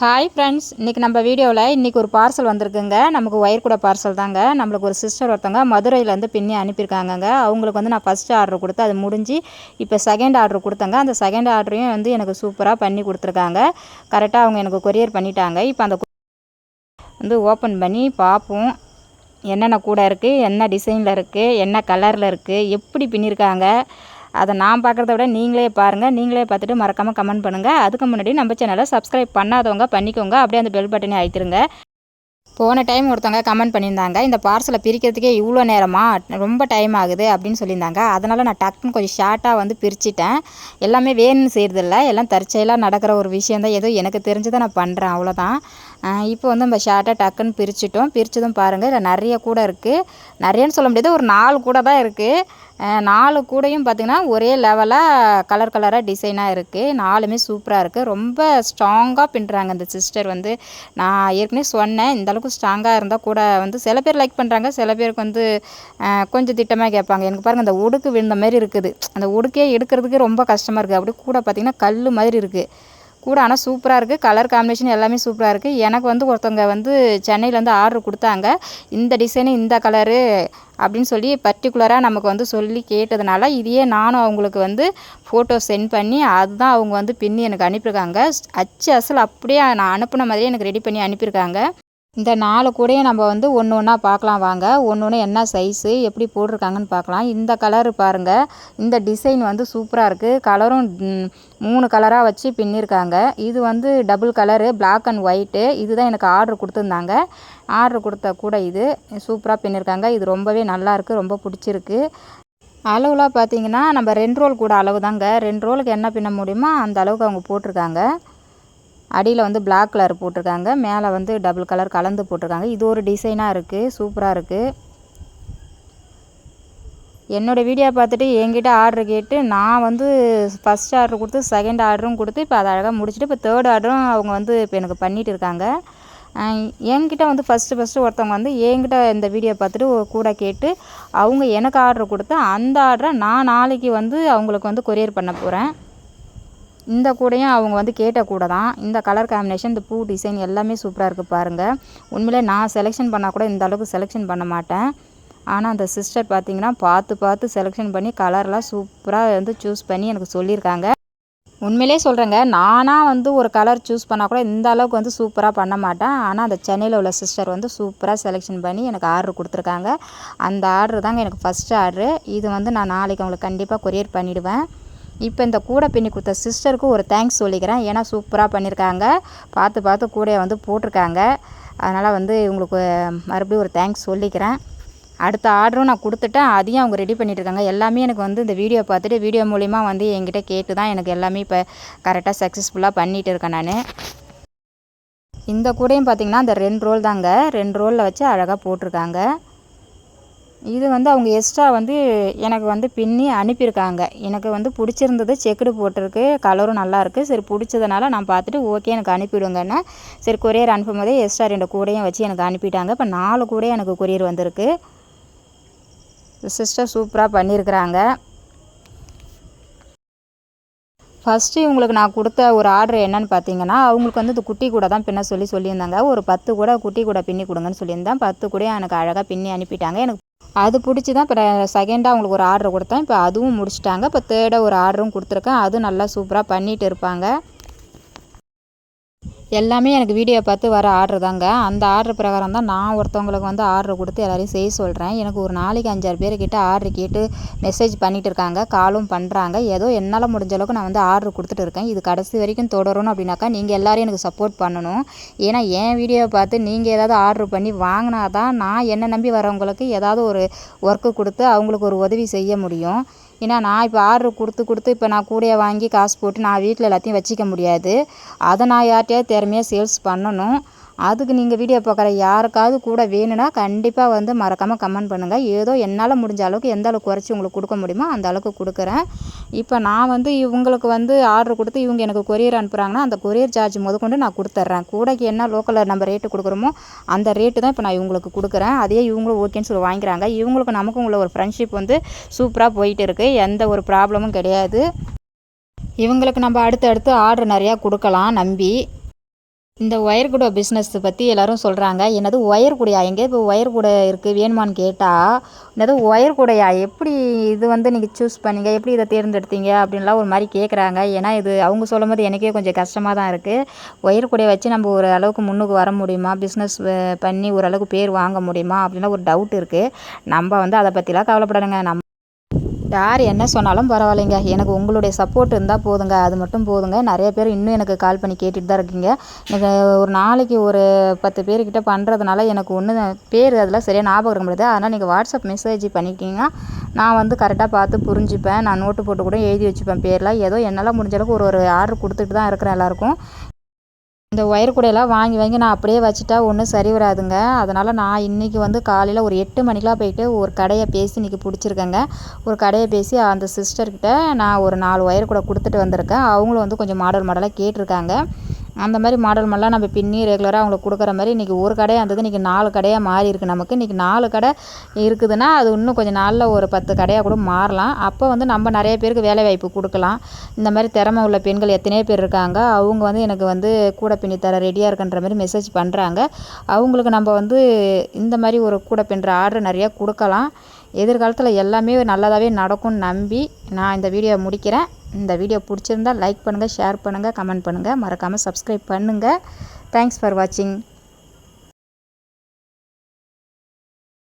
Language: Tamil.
ஹாய் ஃப்ரெண்ட்ஸ் இன்றைக்கி நம்ம வீடியோவில் இன்றைக்கி ஒரு பார்சல் வந்திருக்குங்க. நமக்கு ஒயர் கூட பார்சல் தாங்க. நம்மளுக்கு ஒரு சிஸ்டர் ஒருத்தவங்க மதுரையிலேருந்து பின்னி அனுப்பியிருக்காங்கங்க. அவங்களுக்கு வந்து நான் ஃபஸ்ட் ஆர்டர் கொடுத்து அது முடிஞ்சு இப்போ செகண்ட் ஆர்டர் கொடுத்தங்க. அந்த செகண்ட் ஆர்டரையும் வந்து எனக்கு சூப்பராக பண்ணி கொடுத்துருக்காங்க. கரெக்டாக அவங்க எனக்கு கொரியர் பண்ணிட்டாங்க. இப்போ அந்த வந்து ஓப்பன் பண்ணி பார்ப்போம். என்னென்ன கூட இருக்குது என்ன டிசைனில் இருக்குது என்ன கலரில் இருக்குது எப்படி பின்னியிருக்காங்க அதை நான் பார்க்குறத விட நீங்களே பாருங்கள் நீங்களே பார்த்துட்டு மறக்காமல் கமெண்ட் பண்ணுங்கள் அதுக்கு முன்னாடி நம்ம சேனலை சப்ஸ்கிரைப் பண்ணாதவங்க பண்ணிக்கோங்க. அப்படியே அந்த பெல் பட்டனை அழுத்திருங்க. போன டைம் ஒருத்தவங்க கமெண்ட் பண்ணியிருந்தாங்க இந்த பார்சலை பிரிக்கிறதுக்கே இவ்வளோ நேரமா? ரொம்ப டைம் ஆகுது அப்படின்னு சொல்லியிருந்தாங்க. அதனால் நான் டக்குன்னு கொஞ்சம் ஷார்ட்டாக வந்து பிரிச்சிட்டேன். எல்லாமே வேணும்னு செய்கிறதில்ல எல்லாம் தற்செயலாக நடக்கிற ஒரு விஷயம் தான் ஏதோ எனக்கு தெரிஞ்சதை நான் பண்ணுறேன் அவ்வளோதான் இப்போ வந்து நம்ம ஷார்ட்டாக டக்குன்னு பிரிச்சிட்டோம். பிரித்ததும் பாருங்கள் இதில் நிறைய கூட இருக்குது நிறையன்னு சொல்ல முடியாது ஒரு நாலு கூட தான் இருக்குது நாலு கூடையும் பார்த்திங்கன்னா ஒரே லெவலாக கலர் கலராக டிசைனாக இருக்குது நாலுமே சூப்பராக இருக்குது ரொம்ப ஸ்ட்ராங்காக பின்னுறாங்க இந்த சிஸ்டர் வந்து. நான் ஏற்கனவே சொன்னேன் இந்தளவுக்கு ஸ்ட்ராங்காக இருந்தால் கூட வந்து சில பேர் லைக் பண்ணுறாங்க சில பேருக்கு வந்து கொஞ்சம் திட்டமாக கேட்பாங்க. எனக்கு பாருங்கள் அந்த உடுக்கு விழுந்த மாதிரி இருக்குது. அந்த உடுக்கே எடுக்கிறதுக்கு ரொம்ப கஷ்டமாக இருக்குது அப்படி கூட பார்த்திங்கன்னா கல் மாதிரி இருக்குது கூட ஆனால் சூப்பராக இருக்குது கலர் காம்பினேஷன் எல்லாமே சூப்பராக இருக்குது எனக்கு வந்து ஒருத்தவங்க வந்து சென்னையிலேருந்து ஆர்டர் கொடுத்தாங்க. இந்த டிசைனு இந்த கலரு அப்படின்னு சொல்லி பர்டிகுலராக நமக்கு வந்து சொல்லி கேட்டதுனால இதையே நானும் அவங்களுக்கு வந்து ஃபோட்டோ சென்ட் பண்ணி அதுதான் அவங்க வந்து பின்னி எனக்கு அனுப்பியிருக்காங்க. அச்சு அசல் அப்படியே நான் அனுப்பின மாதிரியே எனக்கு ரெடி பண்ணி அனுப்பியிருக்காங்க. இந்த நாலு கூடையும் நம்ம வந்து ஒன்று ஒன்றா பார்க்கலாம் வாங்க. ஒன்று ஒன்று என்ன சைஸு எப்படி போட்டிருக்காங்கன்னு பார்க்கலாம். இந்த கலரு பாருங்கள் இந்த டிசைன் வந்து சூப்பராக இருக்குது கலரும் மூணு கலராக வச்சு பின்னிருக்காங்க. இது வந்து double colour black and white இதுதான் எனக்கு ஆர்டர் கொடுத்துருந்தாங்க. ஆர்டர் கொடுத்த கூட இது சூப்பராக பின்னிருக்காங்க. இது ரொம்பவே நல்லாயிருக்கு ரொம்ப பிடிச்சிருக்கு. அளவுலாம் பார்த்தீங்கன்னா நம்ம ரெண்டு ரோல் கூட அளவு தாங்க. ரெண்டு ரோலுக்கு என்ன பின்ன முடியுமோ அந்த அளவுக்கு அவங்க போட்டிருக்காங்க. அடியில் வந்து பிளாக் கலர் போட்டிருக்காங்க. மேலே வந்து டபுள் கலர் கலந்து போட்டிருக்காங்க. இது ஒரு டிசைனாக இருக்குது சூப்பராக இருக்குது என்னோடய வீடியோ பார்த்துட்டு என்கிட்ட ஆர்டர் கேட்டு நான் வந்து ஃபஸ்ட் ஆர்டர் கொடுத்து செகண்ட் ஆர்டரும் கொடுத்து இப்போ அதை அழகாக முடிச்சுட்டு இப்போ தேர்ட் ஆர்டரும் அவங்க வந்து இப்போ எனக்கு பண்ணிகிட்டு இருக்காங்க. என்கிட்ட வந்து ஃபஸ்ட்டு ஃபஸ்ட்டு ஒருத்தவங்க வந்து என்கிட்ட இந்த வீடியோ பார்த்துட்டு கூட கேட்டு அவங்க எனக்கு ஆர்டர் கொடுத்து அந்த ஆர்டரை நான் நாளைக்கு வந்து அவங்களுக்கு வந்து கொரியர் பண்ண போகிறேன் இந்த கூடையும் அவங்க வந்து கேட்ட கூட தான். இந்த கலர் காம்பினேஷன் இந்த பூ டிசைன் எல்லாமே சூப்பராக இருக்குது பாருங்கள் உண்மையிலே நான் செலெக்ஷன் பண்ணால் கூட இந்த அளவுக்கு செலெக்ஷன் பண்ண மாட்டேன். ஆனால் அந்த சிஸ்டர் பார்த்திங்கன்னா பார்த்து பார்த்து செலெக்ஷன் பண்ணி கலர்லாம் சூப்பராக வந்து சூஸ் பண்ணி எனக்கு சொல்லியிருக்காங்க. உண்மையிலே சொல்கிறேங்க நானாக வந்து ஒரு கலர் சூஸ் பண்ணால் கூட இந்த அளவுக்கு வந்து சூப்பராக பண்ண மாட்டேன். ஆனால் அந்த சென்னையில் உள்ள சிஸ்டர் வந்து சூப்பராக செலெக்ஷன் பண்ணி எனக்கு ஆர்டர் கொடுத்துருக்காங்க. அந்த ஆர்டர் தாங்க எனக்கு ஃபஸ்ட்டு ஆர்டரு இது வந்து நான் நாளைக்கு அவங்களுக்கு கண்டிப்பாக கொரியர் பண்ணிவிடுவேன் இப்போ இந்த கூடை பின்னி கொடுத்த சிஸ்டருக்கு ஒரு தேங்க்ஸ் சொல்லிக்கிறேன். ஏன்னா சூப்பராக பண்ணியிருக்காங்க. பார்த்து பார்த்து கூடையை வந்து போட்டிருக்காங்க. அதனால் வந்து இவங்களுக்கு மறுபடியும் ஒரு தேங்க்ஸ் சொல்லிக்கிறேன். அடுத்த ஆர்டரும் நான் கொடுத்துட்டேன். அதையும் அவங்க ரெடி பண்ணிட்டுருக்காங்க. எல்லாமே எனக்கு வந்து இந்த வீடியோ பார்த்துட்டு வீடியோ மூலிமா வந்து என்கிட்ட கேட்டு தான் எனக்கு எல்லாமே இப்போ கரெக்டாக சக்ஸஸ்ஃபுல்லாக பண்ணிகிட்டு இருக்கேன் நான். இந்த கூடையும் பார்த்திங்கன்னா அந்த ரெண்டு ரோல் தாங்க. ரெண்டு ரோலில் வச்சு அழகாக போட்டிருக்காங்க. இது வந்து அவங்க எக்ஸ்ட்ரா வந்து எனக்கு வந்து பின்னி அனுப்பியிருக்காங்க. எனக்கு வந்து பிடிச்சிருந்தது செக்குடு போட்டிருக்கு. கலரும் நல்லாயிருக்கு சரி பிடிச்சதுனால நான் பார்த்துட்டு ஓகே எனக்கு அனுப்பிவிடுங்கன்னு சரி கொரியர் அனுப்பும் போதே எக்ஸ்ட்ரா ரெண்டு கூடையும் வச்சு எனக்கு அனுப்பிட்டாங்க. இப்போ நாலு கூடையும் எனக்கு கொரியர் வந்திருக்கு. சிஸ்டர் சூப்பராக பண்ணியிருக்கிறாங்க ஃபஸ்ட்டு இவங்களுக்கு நான் கொடுத்த ஒரு ஆர்டர் என்னென்னு பார்த்தீங்கன்னா அவங்களுக்கு வந்து இந்த குட்டி கூட தான் பின்ன சொல்லி சொல்லியிருந்தாங்க. ஒரு பத்து கூட குட்டி கூட பின்னி கொடுங்கன்னு சொல்லியிருந்தேன். பத்து கூட எனக்கு அழகாக பின்னி அனுப்பிட்டாங்க. எனக்கு அது பிடிச்சி தான் இப்போ செகண்டாக அவங்களுக்கு ஒரு ஆர்டர் கொடுத்தேன். இப்போ அதுவும் முடிச்சிட்டாங்க. இப்போ தேர்டாக ஒரு ஆர்டரும் கொடுத்துருக்கேன். அதுவும் நல்லா சூப்பராக பண்ணிகிட்டு இருப்பாங்க. எல்லாமே எனக்கு வீடியோ பார்த்து வர ஆர்டர் தாங்க. அந்த ஆர்டர் பிரகாரம் தான் நான் ஒருத்தவங்களுக்கு வந்து ஆர்டர் கொடுத்து எல்லோரையும் செய்ய சொல்கிறேன் எனக்கு ஒரு நாளைக்கு அஞ்சாறு பேர் கிட்ட ஆர்டர் கேட்டு மெசேஜ் பண்ணிகிட்டு இருக்காங்க. காலும் பண்ணுறாங்க ஏதோ என்னால் முடிஞ்ச அளவுக்கு நான் வந்து ஆர்டர் கொடுத்துட்டு இருக்கேன். இது கடைசி வரைக்கும் தொடரணும் அப்படின்னாக்கா நீங்கள் எல்லோரும் எனக்கு சப்போர்ட் பண்ணணும். ஏன்னா என் வீடியோவை பார்த்து நீங்கள் ஏதாவது ஆர்டர் பண்ணி வாங்கினா தான் நான் என்னை நம்பி வரவங்களுக்கு ஏதாவது ஒரு ஒர்க்கு கொடுத்து அவங்களுக்கு ஒரு உதவி செய்ய முடியும். ஏன்னா நான் இப்போ ஆர்டர் கொடுத்து கொடுத்து இப்போ நான் கூடையை வாங்கி காசு போட்டு நான் வீட்டில் எல்லாத்தையும் வச்சுக்க முடியாது. அதை நான் யார்கிட்டையாவது திறமையாக சேல்ஸ் பண்ணணும். அதுக்கு நீங்கள் வீடியோ பார்க்குற யாருக்காவது கூட வேணும்னா கண்டிப்பாக வந்து மறக்காமல் கமெண்ட் பண்ணுங்கள் ஏதோ என்னால் முடிஞ்ச அளவுக்கு எந்த அளவுக்கு குறைச்சி உங்களுக்கு கொடுக்க முடியுமோ அந்த அளவுக்கு கொடுக்குறேன். இப்போ நான் வந்து இவங்களுக்கு வந்து ஆர்டர் கொடுத்து இவங்க எனக்கு கொரியர் அனுப்புகிறாங்கன்னா அந்த கொரியர் சார்ஜ் முதற்கொண்டு நான் கொடுத்துட்றேன் கூடைக்கு என்ன லோக்கலில் நம்ம ரேட்டு கொடுக்குறோமோ அந்த ரேட்டு தான் இப்போ நான் இவங்களுக்கு கொடுக்குறேன். அதே இவங்களும் ஓகேன்னு சொல்லி வாங்கிக்கிறாங்க. இவங்களுக்கு நமக்கும் உள்ள ஒரு ஃப்ரெண்ட்ஷிப் வந்து சூப்பராக போயிட்டு இருக்குது எந்த ஒரு ப்ராப்ளமும் கிடையாது. இவங்களுக்கு நம்ம அடுத்து அடுத்து ஆர்டர் நிறையா கொடுக்கலாம் நம்பி. இந்த ஒயர் கூட பிஸ்னஸ் பற்றி எல்லோரும் சொல்கிறாங்க என்னது ஒயர் கூடையா? எங்கே இப்போ ஒயர் கூடை இருக்குது வேணுமான்னு கேட்டால் என்னது ஒயர் கூடையா? எப்படி இது வந்து நீங்கள் சூஸ் பண்ணீங்க? எப்படி இதை தேர்ந்தெடுத்தீங்க? அப்படின்லாம் ஒரு மாதிரி கேட்குறாங்க ஏன்னா இது அவங்க சொல்லும் போது எனக்கே கொஞ்சம் கஷ்டமாக தான் இருக்குது ஒயர் கூடையை வச்சு நம்ம ஒரு அளவுக்கு முன்னுக்கு வர முடியுமா? பிஸ்னஸ் பண்ணி ஓரளவுக்கு பேர் வாங்க முடியுமா? அப்படின்லாம் ஒரு டவுட் இருக்குது நம்ம வந்து அதை பற்றிலாம் கவலைப்படணுங்க. நம்ம யார் என்ன சொன்னாலும் பரவாயில்லைங்க. எனக்கு உங்களுடைய சப்போர்ட் இருந்தால் போதுங்க. அது மட்டும் போதுங்க. நிறைய பேர் இன்னும் எனக்கு கால் பண்ணி கேட்டுட்டு தான் இருக்கீங்க. எனக்கு ஒரு நாளைக்கு ஒரு பத்து பேர்கிட்ட பண்ணுறதுனால எனக்கு ஒன்று பேர் அதெல்லாம் சரியாக ஞாபகம் இருக்க முடியாது அதனால் நீங்கள் வாட்ஸ்அப் மெசேஜ் பண்ணிக்கிட்டீங்கன்னா நான் வந்து கரெக்டாக பார்த்து புரிஞ்சுப்பேன். நான் நோட்டு போட்டு கூட எழுதி வச்சுப்பேன் பேர்லாம். ஏதோ என்னால் முடிஞ்ச அளவுக்கு ஒரு ஒரு ஆர்டர் கொடுத்துட்டு தான் இருக்கிறேன் எல்லாருக்கும். இந்த ஒயர் கூடையெல்லாம் வாங்கி வாங்கி நான் அப்படியே வச்சுட்டா ஒன்றும் சரி வராதுங்க. அதனால் நான் இன்றைக்கி வந்து காலையில் ஒரு எட்டு மணிக்கெலாம் போயிட்டு ஒரு கடையை பேசி இன்றைக்கி பிடிச்சிருக்கேங்க. ஒரு கடையை பேசி அந்த சிஸ்டர்கிட்ட நான் ஒரு நாலு ஒயர் கூட கொடுத்துட்டு வந்திருக்கேன். அவங்களும் வந்து கொஞ்சம் மாடல் மாடலாக கேட்டிருக்காங்க. அந்த மாதிரி மாடல் மாடலாக நம்ம பின்னி ரெகுலராக அவங்களுக்கு கொடுக்குற மாதிரி இன்றைக்கி ஒரு கடையாக இருந்தது இன்றைக்கி நாலு கடையாக மாறி இருக்குது நமக்கு இன்றைக்கி நாலு கடை இருக்குதுன்னா அது இன்னும் கொஞ்சம் நாளில் ஒரு பத்து கடையாக கூட மாறலாம். அப்போ வந்து நம்ம நிறைய பேருக்கு வேலை வாய்ப்பு கொடுக்கலாம். இந்த மாதிரி திறமை உள்ள பெண்கள் எத்தனையோ பேர் இருக்காங்க. அவங்க வந்து எனக்கு வந்து கூட பின்னி தர ரெடியாக இருக்குன்ற மாதிரி மெசேஜ் பண்ணுறாங்க அவங்களுக்கு நம்ம வந்து இந்த மாதிரி ஒரு கூட பின்னுற ஆர்டர் நிறையா கொடுக்கலாம். எதிர்காலத்தில் எல்லாமே நல்லதாகவே நடக்கும்னு நம்பி நான் இந்த வீடியோ முடிக்கிறேன். இந்த வீடியோ பிடிச்சிருந்தா லைக் பண்ணுங்கள் ஷேர் பண்ணுங்கள் கமெண்ட் பண்ணுங்கள் மறக்காமல் சப்ஸ்கிரைப் பண்ணுங்கள் தேங்க்ஸ் ஃபார் வாட்சிங்